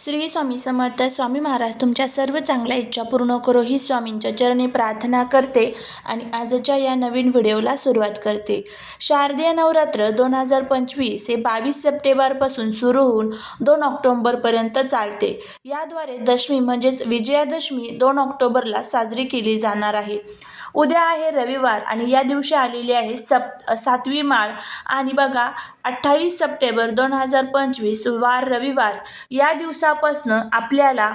श्री स्वामी समर्थ स्वामी महाराज तुमच्या सर्व चांगल्या इच्छा पूर्ण करो ही स्वामींच्या चरणी प्रार्थना करते आणि आजच्या या नवीन व्हिडिओला सुरुवात करते. शारदीय नवरात्र दोन हजार पंचवीस हे बावीस सप्टेंबरपासून सुरू होऊन दोन ऑक्टोंबरपर्यंत चालते. याद्वारे दशमी म्हणजेच विजयादशमी दोन ऑक्टोबरला साजरी केली जाणार आहे. उद्या आहे रविवार आणि या दिवशी आलेली आहे सप सातवी माळ आणि बघा अठ्ठावीस सप्टेंबर दोन हजार पंचवीस वार रविवार. या दिवसापासनं आपल्याला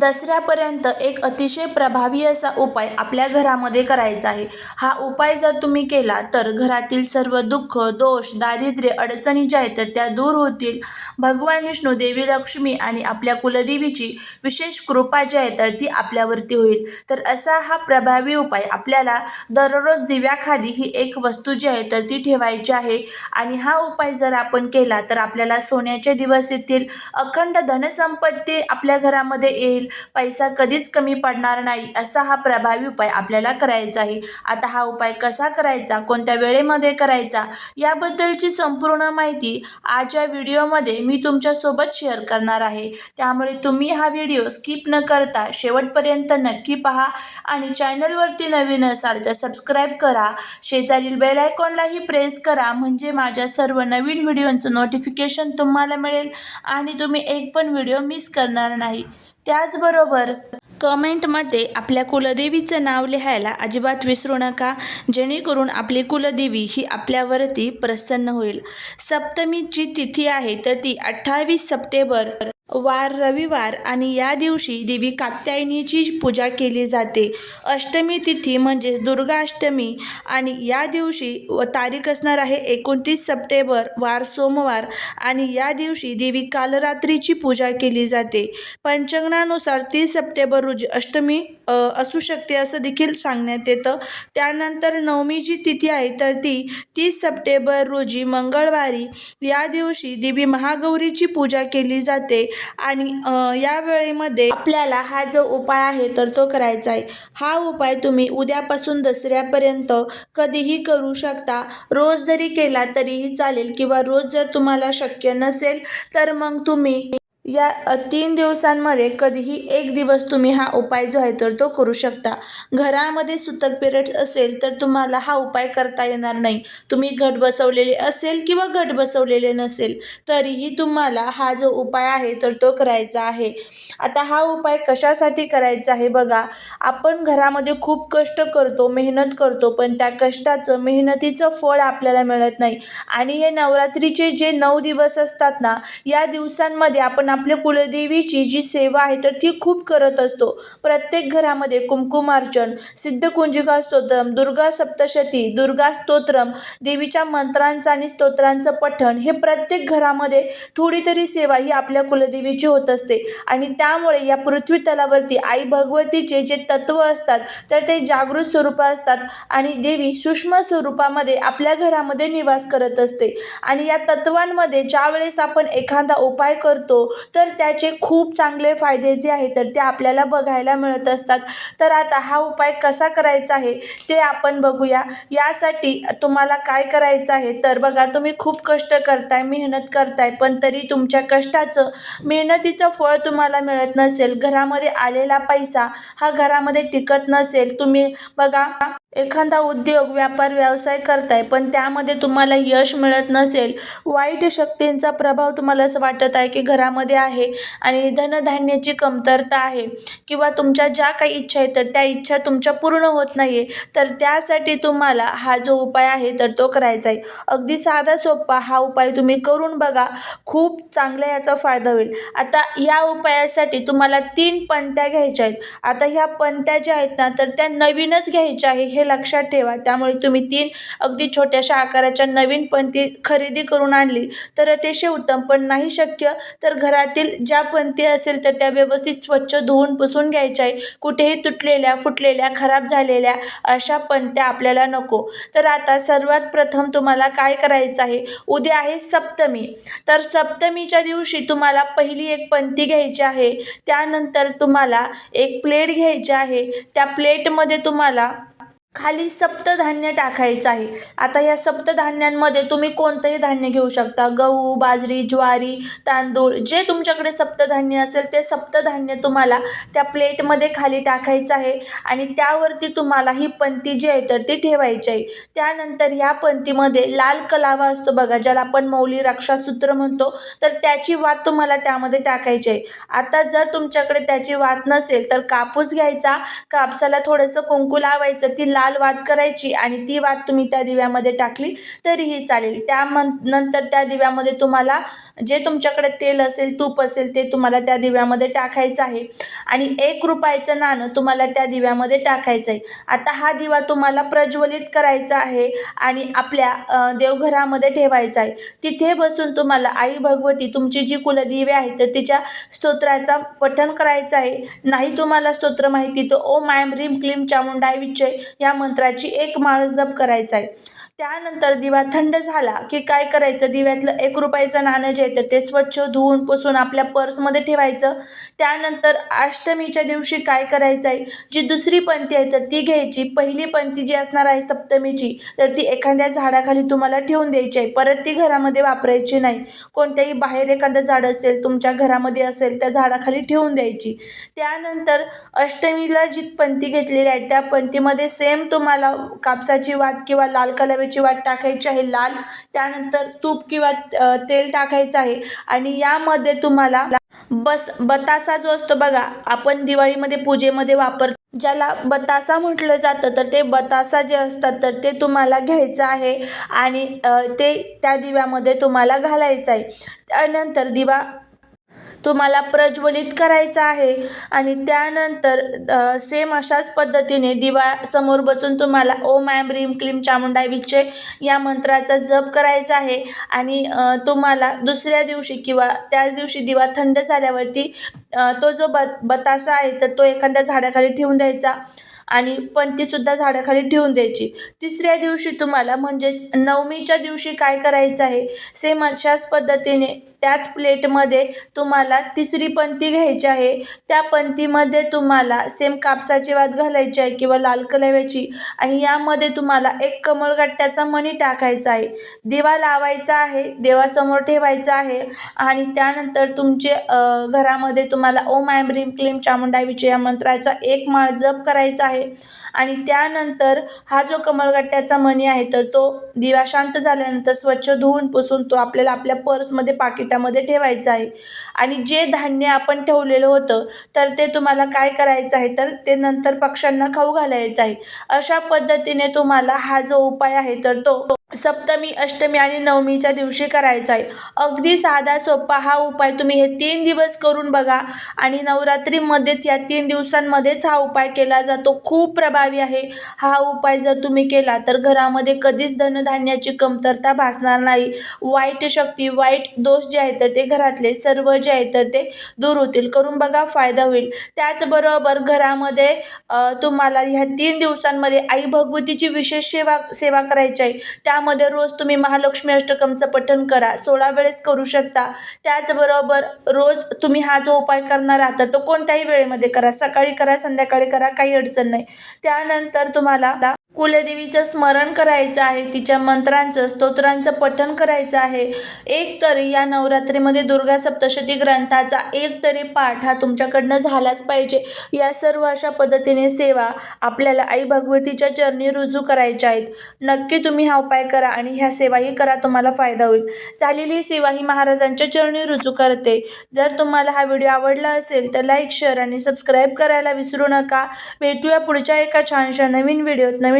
दसऱ्यापर्यंत एक अतिशय प्रभावी असा उपाय आपल्या घरामध्ये करायचा आहे. हा उपाय जर तुम्ही केला तर घरातील सर्व दुःख दोष दारिद्र्य अडचणी ज्या आहेत तर त्या दूर होतील. भगवान विष्णू देवी लक्ष्मी आणि आपल्या कुलदेवीची विशेष कृपा जी आहे तर ती आपल्यावरती होईल. तर असा हा प्रभावी उपाय आपल्याला दररोज दिव्याखाली ही एक वस्तू जी आहे तर ती ठेवायची आहे. आणि हा उपाय जर आपण केला तर आपल्याला सोन्याचे दिवस येतील. अखंड धनसंपत्ती आपल्या घरामध्ये येईल. पैसा कधीच कमी पडणार नाही असा हा प्रभावी उपाय आपल्याला करायचा आहे. आता हा उपाय कसा करायचा? कोणत्या वेळेमध्ये करायचा? याबद्दलची संपूर्ण माहिती आज या व्हिडिओमध्ये मी तुमच्यासोबत शेअर करणार आहे. त्यामुळे तुम्ही हा व्हिडिओ स्किप न करता शेवटपर्यंत नक्की पहा आणि चॅनलवरती नवीन असाल तर सबस्क्राईब करा. शेजारील बेल आयकॉनलाही प्रेस करा. म्हणजे माझ्या सर्व नवीन नवीन व्हिडिओंचं नोटिफिकेशन तुम्हाला मिळेल आणि तुम्ही एक पण व्हिडिओ मिस करणार नाही. त्याचबरोबर कमेंटमध्ये आपल्या कुलदेवीचं नाव लिहायला अजिबात विसरू नका जेणेकरून आपली कुलदेवी ही आपल्यावरती प्रसन्न होईल. सप्तमीची तिथी आहे तर ती अठ्ठावीस सप्टेंबर वार रविवार आणि या दिवशी देवी कात्यायनीची पूजा केली जाते. अष्टमी तिथी म्हणजेच दुर्गा अष्टमी आणि या दिवशी व तारीख असणार आहे एकोणतीस सप्टेंबर वार सोमवार आणि या दिवशी देवी कालरात्रीची पूजा केली जाते. पंचांगणानुसार तीस सप्टेंबर रोजी अष्टमी असू शकते असं देखील सांगण्यात येतं. त्यानंतर नवमी जी तिथी आहे तर ती तीस सप्टेंबर रोजी मंगळवारी या दिवशी देवी महागौरीची पूजा केली जाते. आणि या वेळेमध्ये आपल्याला हा जो उपाय आहे तर तो करायचा आहे. हा उपाय तुम्ही उद्यापासून दसऱ्यापर्यंत कधीही करू शकता. रोज जरी केला तरीही चालेल किंवा रोज जर तुम्हाला शक्य नसेल तर मग तुम्ही या तीन दिवसांमध्ये कधीही एक दिवस तुम्ही हा उपाय जो आहे तर तो करू शकता. घरामध्ये सुतक पिरियड्स असेल तर तुम्हाला हा उपाय करता येणार नाही. तुम्ही घट बसवलेले असेल किंवा घट बसवलेले नसेल तरीही तुम्हाला हा जो उपाय आहे तर तो करायचा आहे. आता हा उपाय कशासाठी करायचा आहे बघा. आपण घरामध्ये खूप कष्ट करतो मेहनत करतो पण त्या कष्टाचं मेहनतीचं फळ आपल्याला मिळत नाही. आणि हे नवरात्रीचे जे नऊ दिवस असतात ना या दिवसांमध्ये आपण आपल्या कुलदेवीची जी सेवा आहे तर ती खूप करत असतो. प्रत्येक घरामध्ये कुंकुमार्चन सिद्धकुंजिका स्तोत्रम दुर्गा सप्तशती दुर्गा स्तोत्रम देवीच्या मंत्रांचं आणि स्तोत्रांचं पठण हे प्रत्येक घरामध्ये थोडी तरी सेवा ही आपल्या कुलदेवीची होत असते. आणि त्यामुळे या पृथ्वी तलावरती आई भगवतीचे जे तत्व असतात तर ते जागृत स्वरूप असतात आणि देवी सूक्ष्म स्वरूपामध्ये आपल्या घरामध्ये निवास करत असते. आणि या तत्वांमध्ये ज्यावेळेस आपण एखादा उपाय करतो तर त्याचे खूप चांगले फायदे जे आहेत तर ते आपल्याला बघायला मिळत असतात. तर आता हा उपाय कसा करायचा आहे ते आपण बघूया. यासाठी तुम्हाला काय करायचं आहे तर बघा तुम्ही खूप कष्ट करताय मेहनत करताय पण तरी तुमच्या कष्टाचं मेहनतीचं फळ तुम्हाला मिळत नसेल. घरामध्ये आलेला पैसा हा घरामध्ये टिकत नसेल. तुम्ही बघा एखादा उद्योग व्यापार व्यवसाय करताय पण त्यामध्ये तुम्हाला यश मिळत नसेल. वाईट शक्तींचा प्रभाव तुम्हाला असं वाटत आहे की घरामध्ये आहे आणि धनधान्याची कमतरता आहे किंवा तुमच्या ज्या काही इच्छा आहेत तर त्या इच्छा तुमच्या पूर्ण होत नाही आहे तर त्यासाठी तुम्हाला हा जो उपाय आहे तर तो करायचा आहे. अगदी साधा सोपा हा उपाय तुम्ही करून बघा खूप चांगला याचा फायदा होईल. आता या उपायासाठी तुम्हाला तीन पंत्या घ्यायच्या आहेत. आता ह्या पंत्या ज्या आहेत ना तर त्या नवीनच घ्यायच्या आहे हे लक्षात ठेवा. त्यामुळे तुम्ही तीन अगदी छोट्याशा आकाराच्या नवीन पंती खरेदी करून आणली तर अतिशय उत्तम. पण नाही शक्य तर घरातील ज्या पंती असेल तर त्या व्यवस्थित स्वच्छ धुवून पुसून घ्यायच्या आहे कुठेही तुटलेल्या फुटलेल्या खराब झालेल्या अशा पंत्या आपल्याला नको. तर आता सर्वात प्रथम तुम्हाला काय करायचं आहे उद्या आहे सप्तमी. तर सप्तमीच्या दिवशी तुम्हाला पहिली एक पंथी घ्यायची आहे. त्यानंतर तुम्हाला एक प्लेट घ्यायची आहे. त्या प्लेटमध्ये तुम्हाला खाली सप्तधान्य टाकायचं आहे. आता या सप्तधान्यांमध्ये तुम्ही कोणतंही धान्य घेऊ शकता. गहू बाजरी ज्वारी तांदूळ जे तुमच्याकडे सप्तधान्य असेल ते सप्तधान्य तुम्हाला त्या प्लेटमध्ये खाली टाकायचं आहे आणि त्यावरती तुम्हाला ही पंती जी आहे तर ती ठेवायची आहे. त्यानंतर ह्या पंतीमध्ये लाल कलावा असतो बघा ज्याला आपण मौली रक्षासूत्र म्हणतो तर त्याची वात तुम्हाला त्यामध्ये टाकायची आहे. आता जर तुमच्याकडे त्याची वात नसेल तर कापूस घ्यायचा. कापसाला थोडंसं कुंकू लावायचं ती लाल वात करायची आणि ती वात तुम्ही त्या दिव्यामध्ये टाकली तरीही चालेल. त्या मन नंतर त्या दिव्यामध्ये तुम्हाला जे तुमच्याकडे तेल असेल तूप असेल ते तुम्हाला त्या दिव्यामध्ये टाकायचं आहे. आणि एक रुपयाचं नाणं तुम्हाला त्या दिव्यामध्ये टाकायचं आहे आता हा दिवा तुम्हाला प्रज्वलित करायचा आहे आणि आपल्या देवघरामध्ये ठेवायचा आहे. तिथे बसून तुम्हाला आई भगवती तुमची जी कुलदिवे आहे तर तिच्या स्तोत्राचा पठण करायचं आहे. नाही तुम्हाला स्तोत्र माहिती तर ओम आयम ह्रीम क्लीम चामुंडाय विचय या मंत्राची एक माळ जप करायचा आहे त्यानंतर दिवा थंड झाला की काय करायचं? दिव्यातलं एक रुपयाचं नाणं जे आहे तर ते स्वच्छ धुवून पुसून आपल्या पर्समध्ये ठेवायचं. त्यानंतर अष्टमीच्या दिवशी काय करायचं आहे जी दुसरी पंथी आहे तर ती घ्यायची. पहिली पंथी जी असणार आहे सप्तमीची तर ती एखाद्या झाडाखाली तुम्हाला ठेवून द्यायची आहे परत ती घरामध्ये वापरायची नाही. कोणत्याही बाहेर एखादं झाड असेल तुमच्या घरामध्ये असेल त्या झाडाखाली ठेवून द्यायची. त्यानंतर अष्टमीला जी पंथी घेतलेली आहे त्या पंथीमध्ये सेम तुम्हाला कापसाची वात किंवा लाल कलव्याची वाट टाकायची आहे लाल त्यानंतर तूप किंवा तेल टाकायचं आहे. आणि यामध्ये तुम्हाला बस बतासा जो असतो बघा आपण दिवाळीमध्ये पूजेमध्ये वापर ज्याला बतासा म्हटलं जातं तर ते बतासा जे असतात तर ते तुम्हाला घ्यायचं आहे. आणि ते त्या दिव्यामध्ये तुम्हाला घालायचं आहे. त्यानंतर दिवा तुम्हाला प्रज्वलित करायचा आहे. आणि त्यानंतर सेम अशाच पद्धतीने दिवा समोर बसून तुम्हाला ओम ॲम रीम क्लीम चामुंडा विच्चे या मंत्राचा जप करायचा आहे. आणि तुम्हाला दुसऱ्या दिवशी किंवा त्याच दिवशी दिवा थंड झाल्यावरती तो जो ब बतासा आहे तर तो एखाद्या झाडाखाली ठेवून द्यायचा. आणि पंतीसुद्धा झाडाखाली ठेवून द्यायची. तिसऱ्या दिवशी तुम्हाला म्हणजेच नवमीच्या दिवशी काय करायचं आहे सेम अशाच पद्धतीने त्याच प्लेटमध्ये तुम्हाला तिसरी पंती घ्यायची आहे. त्या पंथीमध्ये तुम्हाला सेम कापसाची वात घालायची आहे किंवा लाल कलव्याची आणि यामध्ये तुम्हाला एक कमळगट्ट्याचा मणी टाकायचा आहे. दिवा लावायचा आहे देवासमोर ठेवायचा आहे आणि त्यानंतर तुमचे घरामध्ये तुम्हाला ओम आयम ब्रीम क्लीम चामुंडाय विजय या मंत्राचा एक माळ जप करायचा आहे. आणि त्यानंतर हा जो कमळगट्ट्याचा मणी आहे तर तो दिवा शांत झाल्यानंतर स्वच्छ धुवून पुसून तो आपल्याला आपल्या पर्समध्ये पाकिटामध्ये ठेवायचं आहे. आणि जे धान्य आपण ठेवलेलं होतं तर ते तुम्हाला काय करायचं आहे? तर ते नंतर पक्ष्यांना खाऊ घालायचं आहे. अशा पद्धतीने तुम्हाला हा जो उपाय आहे तर तो सप्तमी अष्टमी आणि नवमीच्या दिवशी करायचा आहे. अगदी साधा सोपा हा उपाय तुम्ही हे तीन दिवस करून बघा आणि नवरात्रीमध्येच या तीन दिवसांमध्येच हा उपाय केला जातो. खूप प्रभावी आहे हा उपाय जर तुम्ही केला तर घरामध्ये कधीच धनधान्याची कमतरता भासणार नाही. वाईट शक्ती वाईट दोष जे आहेत तर ते घरातले सर्व जे आहेत तर ते दूर होतील. करून बघा फायदा होईल. त्याचबरोबर घरामध्ये तुम्हाला ह्या तीन दिवसांमध्ये आई भगवतीची विशेष सेवा सेवा करायची आहे. त्यामध्ये रोज तुम्ही महालक्ष्मी अष्टकमचं पठण करा. सोळा वेळेस करू शकता. त्याचबरोबर रोज तुम्ही हा जो उपाय करणार आहात तो कोणत्याही वेळेमध्ये करा. सकाळी करा संध्याकाळी करा काही अडचण नाही. त्यानंतर तुम्हाला कुलदेवीचं स्मरण करायचं आहे तिच्या मंत्रांचं स्तोत्रांचं पठण करायचं आहे. एक तरी या नवरात्रीमध्ये दुर्गा सप्तशती ग्रंथाचा एक तरी पाठ हा तुमच्याकडनं झालाच पाहिजे. या सर्व अशा पद्धतीने सेवा आपल्याला आई भगवतीच्या चरणी रुजू करायच्या आहेत. नक्की तुम्ही हा उपाय करा आणि ह्या सेवाही करा तुम्हाला फायदा होईल. झालेली ही सेवा ही महाराजांच्या चरणी रुजू करते. जर तुम्हाला हा व्हिडिओ आवडला असेल तर लाईक शेअर आणि सबस्क्राईब करायला विसरू नका. भेटूया पुढच्या एका छानशा नवीन व्हिडिओत नवीन